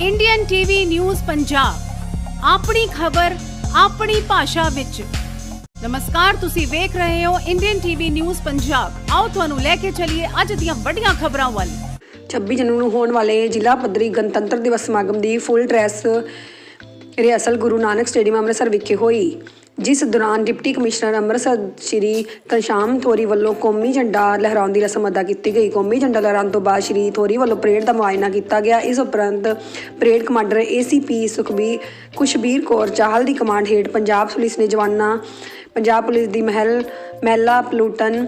Indian TV news Punjab ਆਪਣੀ ਖਬਰ, ਆਪਣੀ ਭਾਸ਼ਾ ਵਿੱਚ। ਨਮਸਕਾਰ, ਤੁਸੀਂ ਵੇਖ ਰਹੇ ਹੋ ਇੰਡੀਅਨ ਟੀਵੀ ਨਿਊਜ਼ ਪੰਜਾਬ ਆਓ ਤੁਹਾਨੂੰ ਲੈ ਕੇ ਚੱਲੀਏ ਅੱਜ ਦੀਆਂ ਵੱਡੀਆਂ ਖਬਰਾਂ ਵੱਲ। 26 ਜਨਵਰੀ ਨੂੰ ਹੋਣ ਵਾਲੇ ਜ਼ਿਲ੍ਹਾ ਪੱਧਰੀ ਗਣਤੰਤਰ ਦਿਵਸ ਸਮਾਗਮ ਦੀ full dress rehearsal Guru Nanak stadium Amritsar ਵਿਖੇ ਹੋਈ, ਜਿਸ ਦੌਰਾਨ ਡਿਪਟੀ ਕਮਿਸ਼ਨਰ ਅੰਮ੍ਰਿਤਸਰ ਸ਼੍ਰੀ ਕਨਸ਼ਾਮ ਥੋਰੀ ਵੱਲੋਂ ਕੌਮੀ ਝੰਡਾ ਲਹਿਰਾਉਣ ਦੀ ਰਸਮ ਅਦਾ ਕੀਤੀ ਗਈ। ਕੌਮੀ ਝੰਡਾ ਲਹਿਰਾਉਣ ਤੋਂ ਬਾਅਦ ਸ਼੍ਰੀ ਥੋਰੀ ਵੱਲੋਂ ਪਰੇਡ ਦਾ ਮੁਆਇਨਾ ਕੀਤਾ ਗਿਆ। ਇਸ ਉਪਰੰਤ parade commander ACP Sukhbir Kushbir Kaur Chahal ਦੀ ਕਮਾਂਡ ਹੇਠ ਪੰਜਾਬ ਪੁਲਿਸ ਨੇ ਜਵਾਨਾਂ, ਪੰਜਾਬ ਪੁਲਿਸ ਦੀ ਮਹਿਲ, ਮਹਿਲਾ ਪਲੂਟਨ,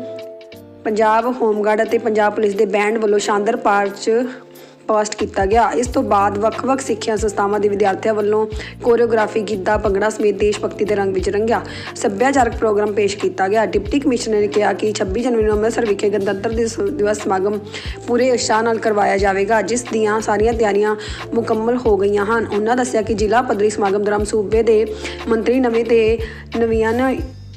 ਪੰਜਾਬ ਹੋਮਗਾਰਡ ਅਤੇ ਪੰਜਾਬ ਪੁਲਿਸ ਦੇ ਬੈਂਡ ਵੱਲੋਂ ਸ਼ਾਨਦਾਰ ਪਾਰਚ ਪਾਸਟ ਕੀਤਾ ਗਿਆ। ਇਸ ਤੋਂ ਬਾਅਦ ਵੱਖ-ਵੱਖ ਸਿੱਖਿਆ ਸੰਸਥਾਵਾਂ ਦੇ ਵਿਦਿਆਰਥੀਆਂ ਵੱਲੋਂ ਕੋਰੀਓਗ੍ਰਾਫੀ, ਗਿੱਧਾ, ਭੰਗੜਾ ਸਮੇਤ ਦੇਸ਼ ਭਗਤੀ ਦੇ ਰੰਗ ਵਿੱਚ ਰੰਗਿਆ। ਸੱਭਿਆਚਾਰਕ ਪ੍ਰੋਗਰਾਮ ਪੇਸ਼ ਕੀਤਾ ਗਿਆ। ਡਿਪਟੀ ਕਮਿਸ਼ਨਰ ਨੇ ਕਿਹਾ ਕਿ 26 ਜਨਵਰੀ ਨੂੰ ਅੰਮ੍ਰਿਤਸਰ ਵਿਖੇ ਗਣਤੰਤਰ ਦਿਵਸ ਦਿਵਸ ਸਮਾਗਮ ਪੂਰੇ ਉਤਸ਼ਾਹ ਨਾਲ ਕਰਵਾਇਆ ਜਾਵੇਗਾ, ਜਿਸ ਦੀਆਂ ਸਾਰੀਆਂ ਤਿਆਰੀਆਂ ਮੁਕੰਮਲ ਹੋ ਗਈਆਂ ਹਨ। ਉਹਨਾਂ ਦੱਸਿਆ ਕਿ ਜ਼ਿਲ੍ਹਾ ਪੱਧਰੀ ਸਮਾਗਮ ਦੌਰਾਨ ਸੂਬੇ ਦੇ ਮੰਤਰੀ ਨਵੇਂ ਤੇ ਨਵੀਆਂ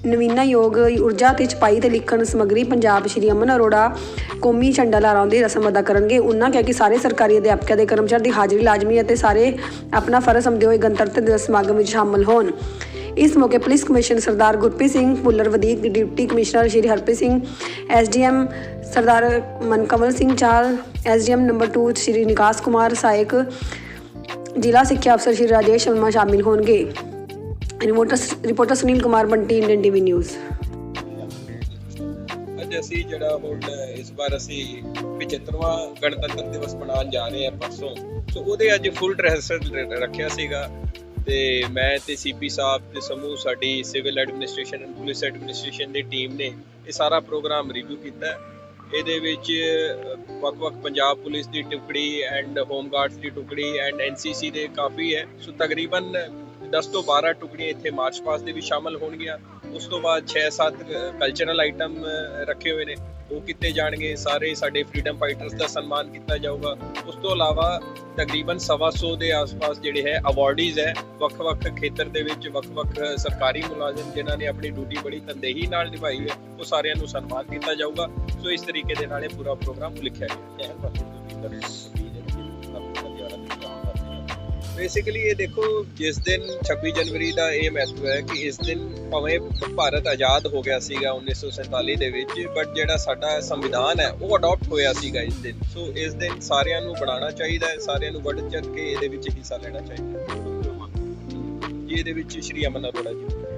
ਨਵੀਨਾਯੋਗ ਊਰਜਾ ਤੇ ਛਪਾਈ ਤੇ ਲਿਖਣ ਸਮੱਗਰੀ ਪੰਜਾਬ ਸ਼੍ਰੀ ਅਮਨ ਅਰੋੜਾ, ਕੌਮੀ ਝੰਡਾ ਲਹਿਰਾਉਣ ਦੀ ਰਸਮ ਅਦਾ ਕਰਨਗੇ। ਉਹਨਾਂ ਕਿਹਾ ਕਿ ਸਾਰੇ ਸਰਕਾਰੀ ਅਧਿਆਪਕਾਂ ਦੇ ਕਰਮਚਾਰੀ ਦੀ ਹਾਜ਼ਰੀ ਲਾਜ਼ਮੀ ਹੈ ਅਤੇ ਸਾਰੇ ਆਪਣਾ ਫਰਜ਼ ਸਮਝਦੇ ਹੋਏ ਗਣਤੰਤਰ ਦਿਵਸ ਸਮਾਗਮ ਵਿੱਚ ਸ਼ਾਮਲ ਹੋਣ। ਇਸ ਮੌਕੇ ਪੁਲਿਸ ਕਮਿਸ਼ਨਰ ਸਰਦਾਰ ਗੁਰਪ੍ਰੀਤ ਸਿੰਘ ਭੁੱਲਰ, ਵਧੀਕ deputy commissioner Shri Harpreet Singh, SDM Sardar Mankamal Singh Chahal, SDM number 2 ਸ਼੍ਰੀ ਨਿਕਾਸ ਕੁਮਾਰ ਸਾਇਕ ਜ਼ਿਲ੍ਹਾ ਸਿੱਖਿਆ ਅਫਸਰ ਸ਼੍ਰੀ ਰਾਜੇਸ਼ ਸ਼ਰਮਾ ਸ਼ਾਮਿਲ ਹੋਣਗੇ। Reporter reporter Sunil Kumar Bunty Indian TV news ਅੱਜ ਅਸੀਂ ਜਿਹੜਾ ਹੁਣ ਇਸ ਵਾਰ ਅਸੀਂ 75ਵਾਂ ਗਣਤੰਤਰ ਦਿਵਸ ਮਨਾਉਣ ਜਾ ਰਹੇ ਹਾਂ ਪਰਸੋਂ, ਸੋ ਉਹਦੇ ਅੱਜ ਫੁੱਲ ਰਿਹਰਸਲ ਰੱਖਿਆ ਸੀਗਾ ਤੇ ਮੈਂ ਤੇ ਸੀਪੀ ਸਾਹਿਬ ਤੇ ਸਮੂਹ ਸਾਡੀ civil administration and police administration the team ਨੇ ਇਹ ਸਾਰਾ ਪ੍ਰੋਗਰਾਮ ਰਿਵਿਊ ਕੀਤਾ। ਇਹਦੇ ਵਿੱਚ ਵੱਖ-ਵੱਖ ਪੰਜਾਬ ਪੁਲਿਸ ਦੀ ਟੁਕੜੀ ਐਂਡ ਹੋਮ ਗਾਰਡਸ ਦੀ ਟੁਕੜੀ ਐਂਡ ਐਨਸੀਸੀ ਦੇ ਕਾਫੀ ਹੈ। ਸੋ ਤਕਰੀਬਨ 10 ਤੋਂ 12 ਟੁਕੜੀਆਂ ਇੱਥੇ ਮਾਰਚ ਪਾਸਟ ਦੇ ਵੀ ਸ਼ਾਮਲ ਹੋਣਗੀਆਂ। ਉਸ ਤੋਂ ਬਾਅਦ 6-7 ਕਲਚਰਲ ਆਈਟਮ ਰੱਖੇ ਹੋਏ ਨੇ। ਉਹ ਕੀਤੇ ਜਾਣਗੇ, ਸਾਰੇ ਸਾਡੇ ਫਰੀडम ਫਾਈਟਰਸ ਦਾ ਸਨਮਾਨ ਕੀਤਾ ਜਾਊਗਾ। ਉਸ ਤੋਂ ਇਲਾਵਾ ਤਕਰੀਬਨ 125 ਦੇ ਆਸ-ਪਾਸ ਜਿਹੜੇ ਹੈ ਅਵਾਰਡੀਜ਼ ਹੈ, ਵੱਖ-ਵੱਖ ਖੇਤਰ ਦੇ ਵਿੱਚ ਵੱਖ-ਵੱਖ ਸਰਕਾਰੀ ਮੁਲਾਜ਼ਮ ਜਿਨ੍ਹਾਂ ਨੇ ਆਪਣੀ ਡਿਊਟੀ ਬੜੀ ਤਨਦੇਹੀ ਨਾਲ ਨਿਭਾਈ ਹੈ, ਉਹ ਸਾਰਿਆਂ ਨੂੰ ਸਨਮਾਨ ਕੀਤਾ ਜਾਊਗਾ। ਸੋ ਇਸ ਤਰੀਕੇ ਦੇ ਨਾਲ ਇਹ ਪੂਰਾ ਪ੍ਰੋਗਰਾਮ ਲਿਖਿਆ ਗਿਆ। ਹੈ ਬੇਸਿਕਲੀ ਇਹ ਦੇਖੋ, ਜਿਸ ਦਿਨ 26 ਜਨਵਰੀ ਦਾ ਇਹ ਮਹੱਤਵ ਹੈ ਕਿ ਇਸ ਦਿਨ ਭਾਵੇਂ ਭਾਰਤ ਆਜ਼ਾਦ ਹੋ ਗਿਆ ਸੀਗਾ 1947 ਦੇ ਵਿੱਚ ਬਟ ਜਿਹੜਾ ਸਾਡਾ ਸੰਵਿਧਾਨ ਹੈ, ਉਹ ਅਡਾਪਟ ਹੋਇਆ ਸੀਗਾ ਇਸ ਦਿਨ। ਸੋ ਇਸ ਦਿਨ ਸਾਰਿਆਂ ਨੂੰ ਬਣਾਉਣਾ ਚਾਹੀਦਾ ਹੈ, ਸਾਰਿਆਂ ਨੂੰ ਵੱਧ ਚੜ ਕੇ ਇਹਦੇ ਵਿੱਚ ਹਿੱਸਾ ਲੈਣਾ ਚਾਹੀਦਾ ਹੈ। ਜੀ, ਇਹਦੇ ਵਿੱਚ ਸ਼੍ਰੀ ਅਮਨ ਅਰੋੜਾ ਜੀ।